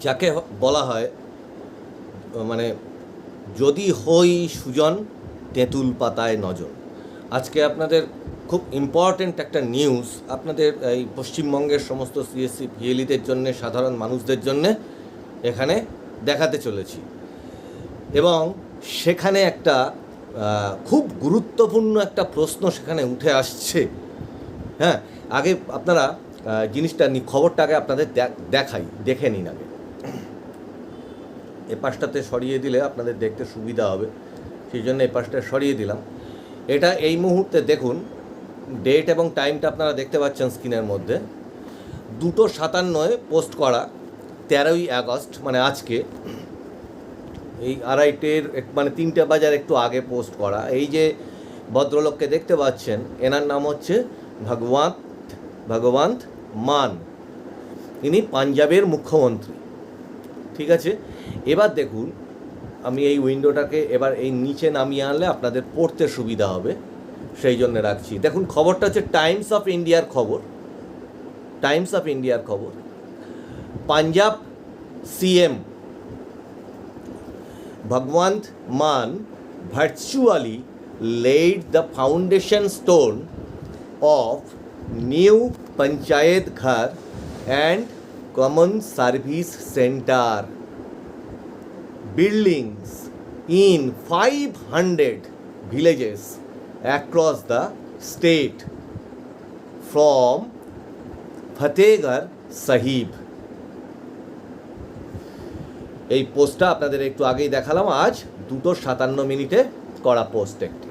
যাকে বলা হয় মানে যদি হই সুজন, তেঁতুল পাতায় নজর আজকে আপনাদের খুব ইম্পর্ট্যান্ট একটা নিউজ আপনাদের এই পশ্চিমবঙ্গের সমস্ত সিএসসি ভিএলিদের জন্য, সাধারণ মানুষদের জন্য এখানে দেখাতে চলেছি। এবং সেখানে একটা খুব গুরুত্বপূর্ণ একটা প্রশ্ন সেখানে উঠে আসছে। হ্যাঁ আগে আপনারা জিনিসটা খবরটা আগে আপনাদের দেখ- দেখাই, দেখে নিন আগে। এ পাশটাতে সরিয়ে দিলে আপনাদের দেখতে সুবিধা হবে। সেই জন্য এই পাশটা সরিয়ে দিলাম। এটা এই মুহূর্তে দেখুন ডেট এবং টাইমটা আপনারা দেখতে পাচ্ছেন স্ক্রিনের মধ্যে। দুটো সাতান্নয় পোস্ট করা, তেরোই আগস্ট মানে আজকে। এই আড়াইটের মানে তিনটে বাজার একটু আগে পোস্ট করা। এই যে ভদ্রলোককে দেখতে পাচ্ছেন, এনার নাম হচ্ছে ভগবান ভগবন্ত মান। ইনি পাঞ্জাবের মুখ্যমন্ত্রী। ঠিক আছে? এবার দেখুন, আমি এই উইন্ডোটাকে এবার এই নিচে নামিয়ে আনলে আপনাদের পড়তে সুবিধা হবে, সেই জন্য রাখছি। দেখুন, খবরটা হচ্ছে টাইমস অফ ইন্ডিয়ার খবর। টাইমস অফ ইন্ডিয়ার খবর। Punjab CM Bhagwant Mann virtually laid the foundation stone of new Panchayat Ghar and Common Service Center buildings in 500 villages across the state from Fatehgarh Sahib. এই পোস্টটা আপনাদের একটু আগেই দেখালাম, আজ দুটো সাতান্ন মিনিটে করা পোস্ট একটি।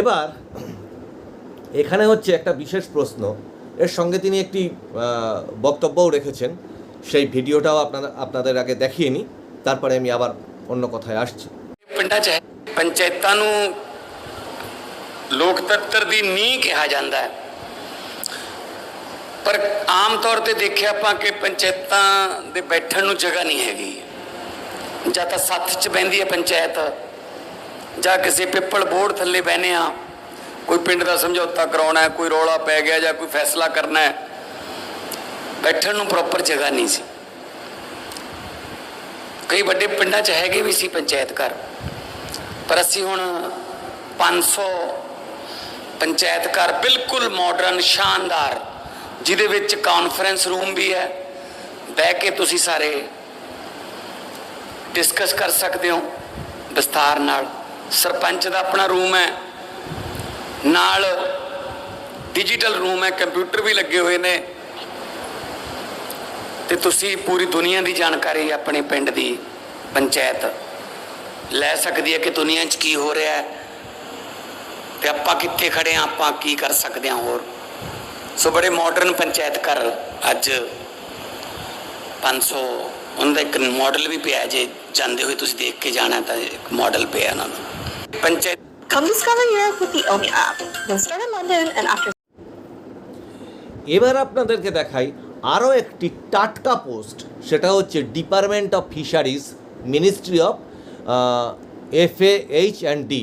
এবার, এখানে হচ্ছে একটা বিশেষ প্রশ্ন। এর সঙ্গে তিনি একটি বক্তব্যও রেখেছেন। সেই ভিডিওটাও আপনাদের আপনাদের আগে দেখিয়ে নিই তারপরে আমি আবার অন্য কথায় আসছি ਪਿੰਡਾਂ 'ਚ ਹੈ ਪੰਚਾਇਤਾਂ ਨੂੰ ਲੋਕਤੰਤਰ ਦੀ ਨੀਂਹ ਕਿਹਾ ਜਾਂਦਾ ਹੈ ਪਰ ਆਮ ਤੌਰ ਤੇ ਦੇਖਿਆ ਆਪਾਂ ਕਿ ਪੰਚਾਇਤਾਂ ਦੇ ਬੈਠਣ ਨੂੰ ਜਗ੍ਹਾ ਨਹੀਂ ਹੈਗੀ ਜਾਂ ਤਾਂ ਸੱਥ 'ਚ ਬਹਿੰਦੀ ਹੈ ਪੰਚਾਇਤ ਜਾਂ ਕਿਸੇ ਪਿੱਪਲ ਬੋਰਡ ਥੱਲੇ ਬਹਿਨੇ ਆ ਕੋਈ ਪਿੰਡ ਦਾ ਸਮਝੌਤਾ ਕਰਾਉਣਾ ਹੈ ਕੋਈ ਰੌਲਾ ਪੈ ਗਿਆ ਜਾਂ ਕੋਈ ਫੈਸਲਾ ਕਰਨਾ ਹੈ ਬੈਠਣ ਨੂੰ ਪ੍ਰੋਪਰ ਜਗ੍ਹਾ ਨਹੀਂ ਸੀ। ਕਈ ਵੱਡੇ ਪਿੰਡਾਂ 'ਚ ਹੈਗੇ ਵੀ ਸੀ ਪੰਚਾਇਤ ਘਰ। ਪਰ ਅਸੀਂ ਹੁਣ 500 ਪੰਚਾਇਤ ਘਰ ਬਿਲਕੁਲ ਮਾਡਰਨ ਸ਼ਾਨਦਾਰ, ਜਿਹਦੇ ਵਿੱਚ ਕਾਨਫਰੰਸ ਰੂਮ ਵੀ ਹੈ। ਬਹਿ ਕੇ ਤੁਸੀਂ ਸਾਰੇ ਡਿਸਕਸ ਕਰ ਸਕਦੇ ਹੋ ਵਿਸਥਾਰ ਨਾਲ। ਸਰਪੰਚ ਦਾ ਆਪਣਾ ਰੂਮ ਹੈ। ਨਾਲ ਡਿਜੀਟਲ ਰੂਮ ਹੈ। ਕੰਪਿਊਟਰ ਵੀ ਲੱਗੇ ਹੋਏ ਨੇ। ਤੇ ਤੁਸੀਂ ਪੂਰੀ ਦੁਨੀਆ ਦੀ ਜਾਣਕਾਰੀ ਆਪਣੇ ਪਿੰਡ ਦੀ ਪੰਚਾਇਤ ਲੈ ਸਕਦੀ ਹੈ ਕਿ ਦੁਨੀਆ 'ਚ ਕੀ ਹੋ ਰਿਹਾ ਹੈ ਤੇ ਆਪਾਂ ਕਿੱਥੇ ਖੜੇ ਹਾਂ ਆਪਾਂ ਕੀ ਕਰ ਸਕਦੇ ਹਾਂ ਹੋਰ ਸੋ ਬੜੇ ਮਾਡਰਨ ਪੰਚਾਇਤ ਘਰ ਅੱਜ 500 ਉਹਨਾਂ ਦਾ ਇੱਕ ਮਾਡਲ ਵੀ ਪਿਆ ਹੈ, ਜੇ ਜਾਂਦੇ ਹੋਏ ਤੁਸੀਂ ਦੇਖ ਕੇ ਜਾਣਾ ਤਾਂ ਇੱਕ ਮਾਡਲ ਪਿਆ ਉਹਨਾਂ ਦਾ panchayat Come discover Europe with the Omi app. Then start in London and after এবার আপনাদেরকে দেখাই আরও একটি টাটকা পোস্ট, সেটা হচ্ছে department of fisheries, ministry of F A H and D.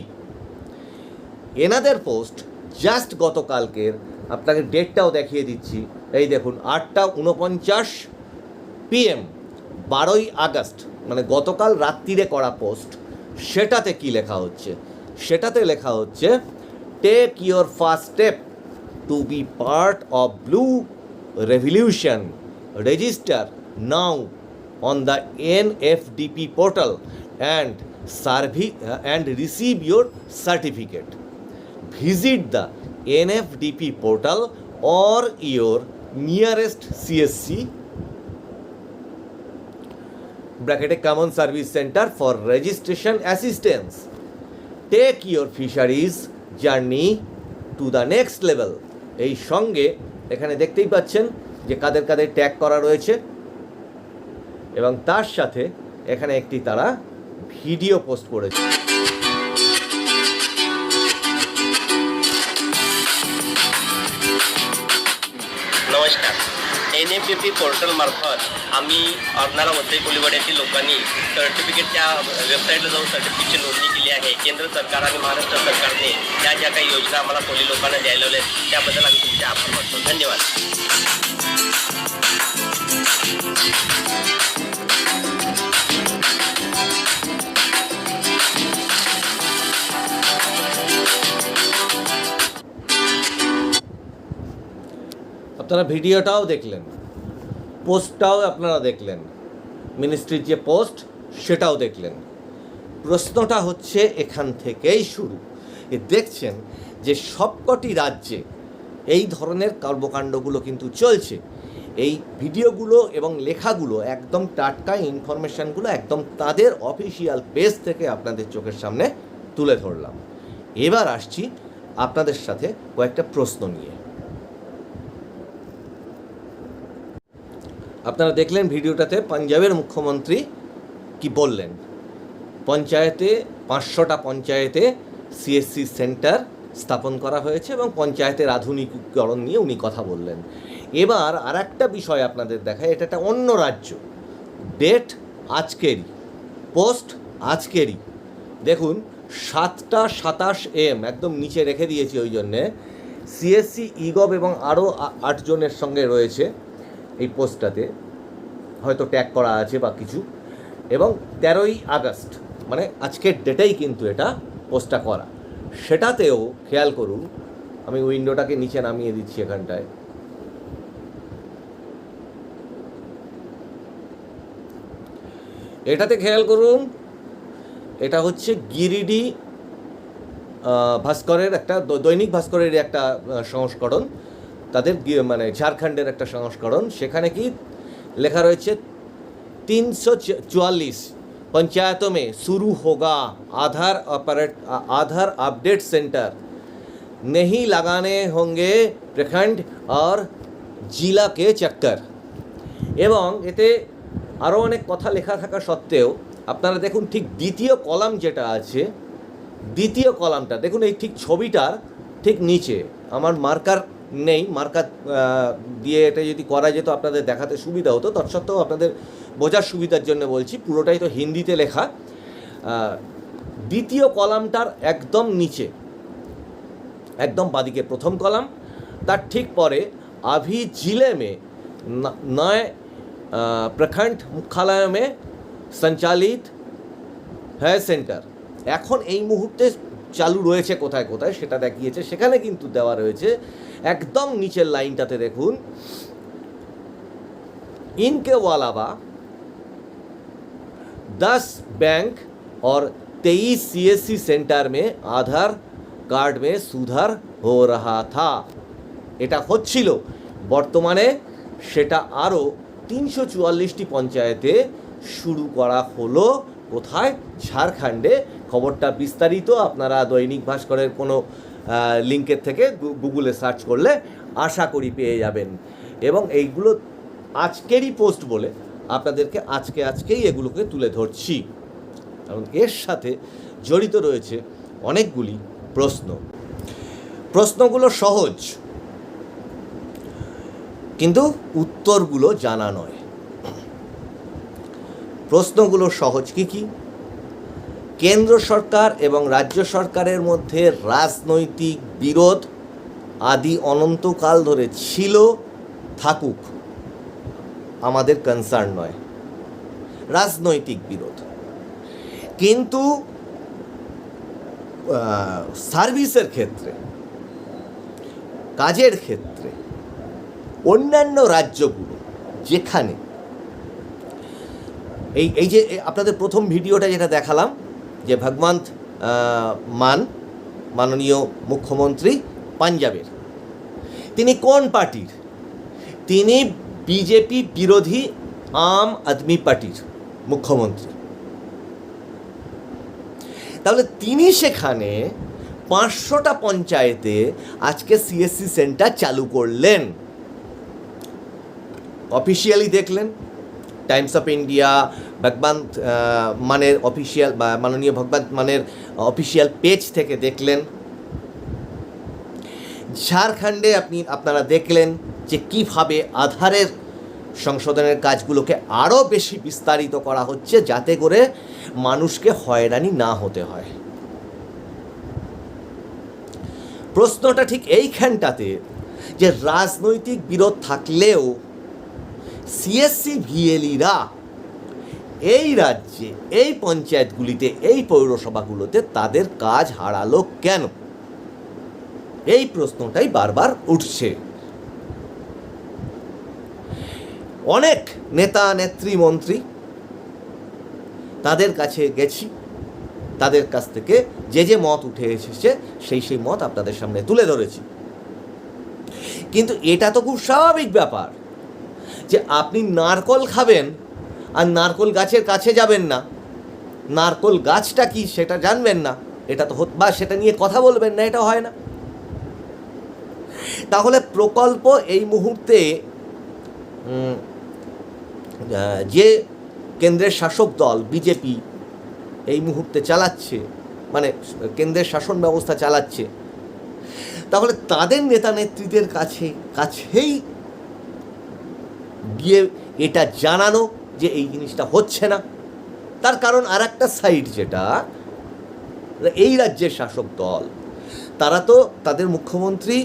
এনাদের পোস্ট জাস্ট গতকালকের, আপনাকে ডেটটাও দেখিয়ে দিচ্ছি। এই দেখুন, আটটা উনপঞ্চাশ পিএম, বারোই আগস্ট মানে গতকাল রাত্রিরে করা পোস্ট। সেটাতে কি লেখা হচ্ছে? সেটাতে লেখা হচ্ছে, take your first step to be part of blue register now on the N F DP portal and survey and receive your certificate visit the NFDP portal or your nearest CSC bracket common service center for registration assistance take your fisheries journey to the next level এই সঙ্গে এখানে দেখতেই পাচ্ছেন যে কাদের কাদের tag করা রয়েছে। এবং তার সাথে এখানে একটি তারা ভিডিও পোস্ট করেছে। एन एफ पी पी पोर्टलमार्फत आम्ही अर्नाळा मध्य कोलीवाड्यातील लोकांनी सर्टिफिकेटच्या वेबसाईटला जाऊन सर्टिफिकेटची नोंदणी केली आहे. केंद्र सरकार आणि महाराष्ट्र सरकारने त्या ज्या काही योजना आम्हाला कोली लोकांना द्यायला आहेत त्याबद्दल आम्ही तुमचे आभार मानतो. धन्यवाद. আপনারা ভিডিওটাও দেখলেন, পোস্টটাও আপনারা দেখলেন মিনিস্ট্রির যে পোস্ট সেটাও দেখলেন। প্রশ্নটা হচ্ছে এখান থেকেই শুরু। দেখছেন যে সবকটি রাজ্যে এই ধরনের কর্মকাণ্ডগুলো কিন্তু চলছে। এই ভিডিওগুলো এবং লেখাগুলো একদম টাটকা ইনফরমেশানগুলো একদম তাদের অফিসিয়াল পেজ থেকে আপনাদের চোখের সামনে তুলে ধরলাম। এবার আসছি আপনাদের সাথে কয়েকটা প্রশ্ন নিয়ে। আপনারা দেখলেন ভিডিওটাতে পাঞ্জাবের মুখ্যমন্ত্রী কি বললেন? পঞ্চায়েতে, পাঁচশোটা পঞ্চায়েতে সিএসসি সেন্টার স্থাপন করা হয়েছে এবং পঞ্চায়েতের আধুনিকীকরণ নিয়ে উনি কথা বললেন। এবার আর একটা বিষয় আপনাদের দেখায় এটা একটা অন্য রাজ্য। ডেট আজকেরই পোস্ট আজকেরই। দেখুন, সাতটা সাতাশ এম একদম নিচে রেখে দিয়েছি ওই জন্যে। সিএসসি ইগব এবং আরও আটজনের সঙ্গে রয়েছে। এই পোস্টটাতে হয়তো ট্যাগ করা আছে বা কিছু। এবং তেরোই আগস্ট মানে আজকের ডেটেই কিন্তু এটা পোস্টটা করা। সেটাতেও খেয়াল করুন, আমি উইন্ডোটাকে নিচে নামিয়ে দিচ্ছি এখানটায়। এটাতে খেয়াল করুন, এটা হচ্ছে গিরিডি ভাস্করের একটা দৈনিক ভাস্করের একটা সংস্করণ। তাদের গি- মানে ঝাড়খণ্ডের একটা সংস্করণ সেখানে কি লেখা রয়েছে तीन सौ चौवालीस पंचायतों में शुरू होगा Aadhaar operate Aadhaar update centre नहीं लगाने होंगे प्रखंड और जिला के चक्कर এবং এতে আরও অনেক কথা লেখা থাকা সত্ত্বেও আপনারা দেখুন ঠিক দ্বিতীয় কলাম যেটা আছে দ্বিতীয় কলামটা দেখুন এই ঠিক ছবিটার ঠিক নিচে আমার মার্কার নেই মার্কার দিয়ে এটা যদি করা যেত আপনাদের দেখাতে সুবিধা হতো। তৎসত্ত্বেও আপনাদের বোঝার সুবিধার জন্য বলছি, পুরোটাই তো হিন্দিতে লেখা। দ্বিতীয় কলামটার একদম নিচে, একদম বাদিকে প্রথম কলাম। তার ঠিক পরে আভি জিলে মে নয় প্রখণ্ড মুখ্যালয় মে সঞ্চালিত হেয়ার সেন্টার। এখন এই মুহূর্তে চালু রয়েছে কোথায় কোথায় সেটা দেখিয়েছে সেখানে কিন্তু দেওয়া রয়েছে একদম নিচের লাইনটাতে দেখুন इनके अलावा दस बैंक और तेईस सीएससी सेंटर में आधार कार्ड में सुधार हो रहा था এটা হচ্ছিল বর্তমানে সেটা আরও তিনশো চুয়াল্লিশটি পঞ্চায়েতে শুরু করা হলো কোথায়? ঝাড়খণ্ডে। খবরটা বিস্তারিত আপনারা দৈনিক ভাস্করের কোনো লিঙ্কের থেকে গুগলে সার্চ করলে আশা করি পেয়ে যাবেন। এবং এইগুলো আজকেরই পোস্ট বলে আপনাদেরকে আজকে আজকেই এগুলোকে তুলে ধরছি। কারণ এর সাথে জড়িত রয়েছে অনেকগুলি প্রশ্ন। প্রশ্নগুলো সহজ, কিন্তু উত্তরগুলো জানা নয়। প্রশ্নগুলো সহজ কি কি? কেন্দ্র সরকার এবং রাজ্য সরকারের মধ্যে রাজনৈতিক বিরোধ আদি অনন্তকাল ধরে ছিল, থাকুক, আমাদের কনসার্ন নয়। রাজনৈতিক বিরোধ। কিন্তু সার্ভিসের ক্ষেত্রে, কাজের ক্ষেত্রে, অন্যান্য রাজ্যগুলো যেখানে এই এই যে আপনাদের প্রথম ভিডিওটা যেটা দেখালাম, যে ভগবন্ত মান, মাননীয় মুখ্যমন্ত্রী পাঞ্জাবের। তিনি কোন পার্টির? তিনি বিজেপি বিরোধী আম আদমি পার্টির মুখ্যমন্ত্রী। তাহলে তিনি সেখানে পাঁচশোটা পঞ্চায়েতে আজকে সিএসসি সেন্টার চালু করলেন। অফিসিয়ালি দেখলেন। টাইমস অফ ইন্ডিয়া ভগবান্ত মানের অফিসিয়াল বা মাননীয় ভগবান্ত মানের অফিসিয়াল পেজ থেকে দেখলেন। ঝাড়খণ্ডে আপনি, আপনারা দেখলেন যে কীভাবে আধারের সংশোধনের কাজগুলোকে আরও বেশি বিস্তারিত করা হচ্ছে যাতে করে মানুষকে হয়রানি না হতে হয়। প্রশ্নটা ঠিক এইখানটাতে যে রাজনৈতিক বিরোধ থাকলেও সিএসসি ভিএলিরা এই রাজ্যে, এই পঞ্চায়েতগুলিতে, এই পৌরসভাগুলোতে তাদের কাজ হারালো কেন? এই প্রশ্নটাই বারবার উঠছে। অনেক নেতা, নেত্রী, মন্ত্রী তাদের কাছে গেছি। তাদের কাছ থেকে যে যে মত উঠে এসেছে, সেই সেই মত আপনাদের সামনে তুলে ধরেছি। কিন্তু এটা তো খুব স্বাভাবিক ব্যাপার। যে আপনি নারকল খাবেন আর নারকল গাছের কাছে যাবেন না। নারকল গাছটা কি সেটা জানবেন না। এটা তো বা সেটা নিয়ে কথা বলবেন না, এটা হয় না। তাহলে প্রকল্প এই মুহূর্তে যে কেন্দ্রের শাসক দল, বিজেপি, এই মুহূর্তে চালাচ্ছে মানে কেন্দ্রের শাসন ব্যবস্থা চালাচ্ছে, তাহলে তাদের নেতা নেত্রীদের কাছে, কাছেই গিয়ে এটা জানানো যে এই জিনিসটা হচ্ছে না। তার কারণ আর একটা সাইড যেটা, এই রাজ্যের শাসক দল, তারা তো তাদের মুখ্যমন্ত্রী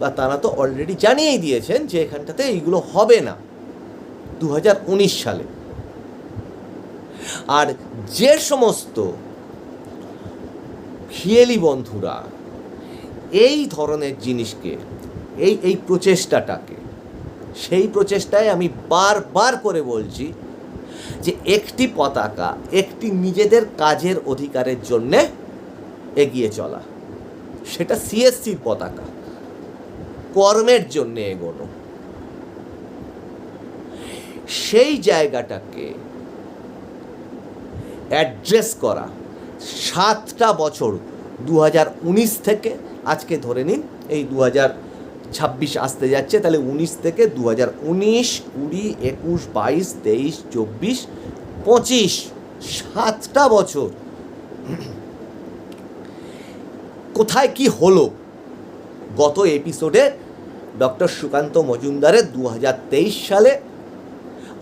বা তারা তো অলরেডি জানিয়েই দিয়েছেন যে এখানটাতে এইগুলো হবে না দু হাজার উনিশ সালে। আর যে সমস্ত ফিয়েলি বন্ধুরা এই ধরনের জিনিসকে, এই এই প্রচেষ্টাটাকে সেই প্রচেষ্টায় আমি বারবার করে বলছি যে একটি পতাকা, একটি নিজেদের কাজের অধিকারের জন্যে এগিয়ে চলা। সেটা সিএসসির পতাকা। কর্মের জন্যে এগোনো। সেই জায়গাটাকে অ্যাড্রেস করা। সাতটা বছর দু হাজার উনিশ থেকে আজকে ধরে নিন, এই দু হাজার ছাব্বিশ আসতে যাচ্ছে, তাহলে উনিশ থেকে দু হাজার উনিশ, কুড়ি, একুশ, বাইশ, তেইশ, চব্বিশ, পঁচিশ, সাতটা বছর। কোথায় কি হলো? গত এপিসোডে ডক্টর সুকান্ত মজুমদারের দু হাজার তেইশ সালে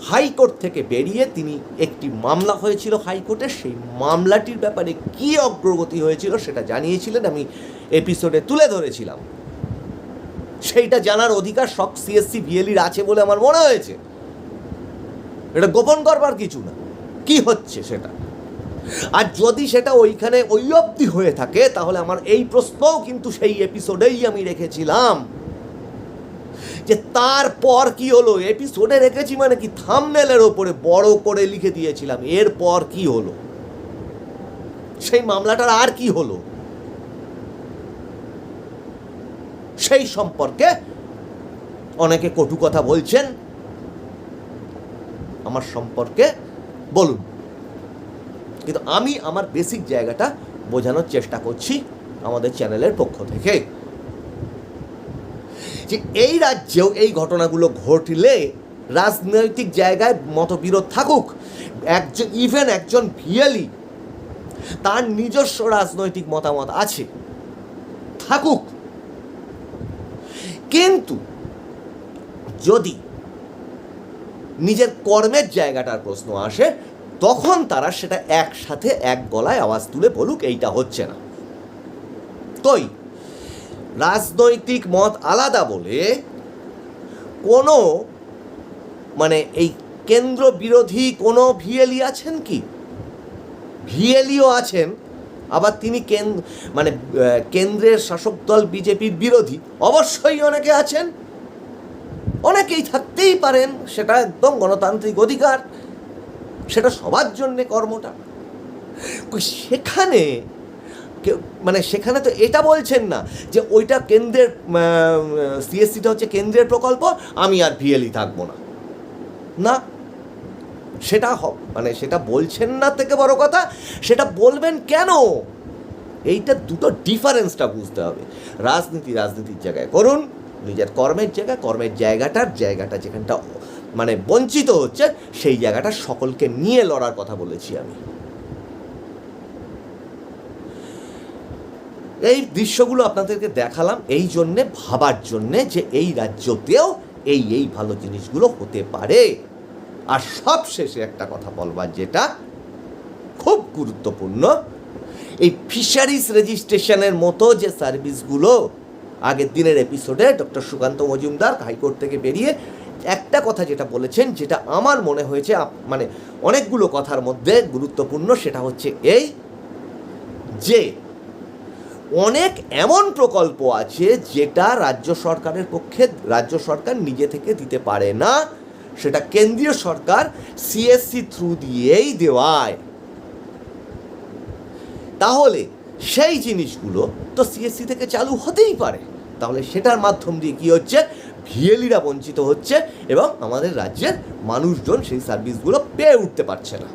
হাইকোর্ট থেকে বেরিয়ে তিনি একটি মামলা হয়েছিল হাইকোর্টে, সেই মামলাটির ব্যাপারে কি অগ্রগতি হয়েছিল সেটা জানিয়েছিলেন, আমি এপিসোডে তুলে ধরেছিলাম। সেইটা জানার অধিকার সব সিএসসি বিএলির আছে বলে আমার মনে হয়েছে। এটা গোপন করবার কিছু না। কি হচ্ছে সেটা? আর যদি সেটা ওইখানে ওই অবধি হয়ে থাকে, তাহলে আমার এই প্রশ্নও কিন্তু সেই এপিসোডেই আমি রেখেছিলাম। যে তারপর কি হলো? এপিসোডে রেখেছি মানে কি? থামনেলের ওপরে বড় করে লিখে দিয়েছিলাম। এরপর কি হলো? সেই মামলাটার আর কি হলো? সেই সম্পর্কে অনেকে কটু কথা বলছেন। আমার সম্পর্কে বলুন। কিন্তু আমি আমার বেসিক জায়গাটা বোঝানোর চেষ্টা করছি আমাদের চ্যানেলের পক্ষ থেকে। যে এই রাজ্যেও এই ঘটনাগুলো ঘটলে রাজনৈতিক জায়গায় মতবিরোধ থাকুক, একজন ইভেন একজন ভিয়ালি তার নিজস্ব রাজনৈতিক মতামত আছে, থাকুক। কিন্তু যদি নিজের কর্মের জায়গাটার প্রশ্ন আসে, তখন তারা সেটা একসাথে এক গলায় আওয়াজ তুলে বলুক, এইটা হচ্ছে না। তই, রাজনৈতিক মত আলাদা বলে কোনো মানে এই কেন্দ্র বিরোধী কোনো ভিএলি আছেন কি? ভিএলিও আছেন আবার তিনি কেন্দ্র মানে কেন্দ্রের শাসক দল বিজেপির বিরোধী। অবশ্যই অনেকে আছেন, অনেকেই থাকতেই পারেন, সেটা একদম গণতান্ত্রিক অধিকার, সেটা সবার জন্যে কর্মটা। সেখানে মানে সেখানে তো এটা বলছেন না যে ওইটা কেন্দ্রের সিএসসিটা হচ্ছে কেন্দ্রের প্রকল্প, আমি আর ভিএলই থাকব না। না। সেটা মানে সেটা বলছেন না থেকে বড় কথা, সেটা বলবেন কেন? এইটা দুটো ডিফারেন্সটা বুঝতে হবে। রাজনীতি রাজনীতির জায়গায় করুন, নিজের কর্মের জায়গা, কর্মের জায়গাটার জায়গাটা যেখানটা মানে বঞ্চিত হচ্ছে, সেই জায়গাটা সকলকে নিয়ে লড়ার কথা বলেছি আমি। এই দৃশ্যগুলো আপনাদেরকে দেখালাম এই জন্যে, ভাবার জন্যে যে এই রাজ্যতেও এই এই ভালো জিনিসগুলো হতে পারে। আর সব শেষে একটা কথা বলবার যেটা খুব গুরুত্বপূর্ণ। এই ফিশারিজ রেজিস্ট্রেশনের মতো যে সার্ভিসগুলো আগের দিনের এপিসোডে ডক্টর সুকান্ত মজুমদার হাইকোর্ট থেকে বেরিয়ে একটা কথা যেটা বলেছেন, যেটা আমার মনে হয়েছে মানে অনেকগুলো কথার মধ্যে গুরুত্বপূর্ণ, সেটা হচ্ছে এই যে অনেক এমন প্রকল্প আছে যেটা রাজ্য সরকারের পক্ষে, রাজ্য সরকার নিজে থেকে দিতে পারে না। সেটা কেন্দ্রীয় সরকার সিএসসি থ্রু দিয়েই দেওয়ায়। তাহলে সেই জিনিসগুলো তো সিএসসি থেকে চালু হতেই পারে। তাহলে সেটার মাধ্যম দিয়ে কি হচ্ছে? ভিএলিরা বঞ্চিত হচ্ছে এবং আমাদের রাজ্যের মানুষজন সেই সার্ভিসগুলো পেয়ে উঠতে পারছে না।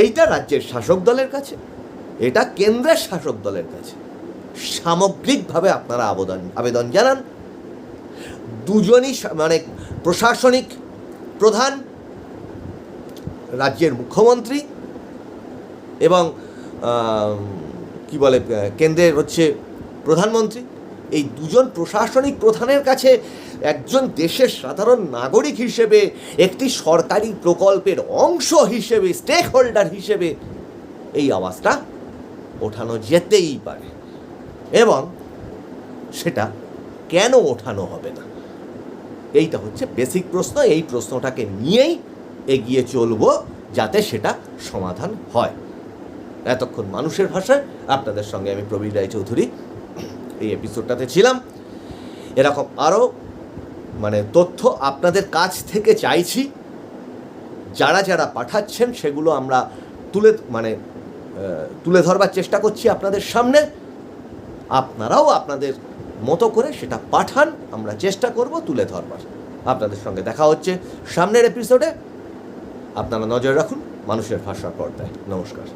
এইটা রাজ্যের শাসক দলের কাছে, এটা কেন্দ্রের শাসক দলের কাছে। সামগ্রিকভাবে আপনারা আবেদন আবেদন জানান। দুজনই মানে প্রশাসনিক প্রধান, রাজ্যের মুখ্যমন্ত্রী এবং কি বলে, কেন্দ্রের হচ্ছে প্রধানমন্ত্রী। এই দুজন প্রশাসনিক প্রধানের কাছে একজন দেশের সাধারণ নাগরিক হিসেবে, একটি সরকারি প্রকল্পের অংশ হিসেবে স্টেক হোল্ডার হিসেবে এই আওয়াজটা ওঠানো যেতেই পারে। এবং সেটা কেন ওঠানো হবে না? এইটা হচ্ছে বেসিক প্রশ্ন, এই প্রশ্নটাকে নিয়েই এগিয়ে চলবো যাতে সেটা সমাধান হয়। এতক্ষণ মানুষের ভাষায়, আপনাদের সঙ্গে আমি প্রবীর রায়চৌধুরী এই এপিসোডটাতে ছিলাম। এরকম আরও মানে তথ্য আপনাদের কাছ থেকে চাইছি। যারা যারা পাঠাচ্ছেন, সেগুলো আমরা তুলে মানে তুলে ধরবার চেষ্টা করছি আপনাদের সামনে। আপনারাও আপনাদের মতো করে সেটা পাঠান, আমরা চেষ্টা করব তুলে ধরবার। আপনাদের সঙ্গে দেখা হচ্ছে সামনের এপিসোডে আপনারা নজর রাখুন, মানুষের ভাষা পর্দায়। নমস্কার।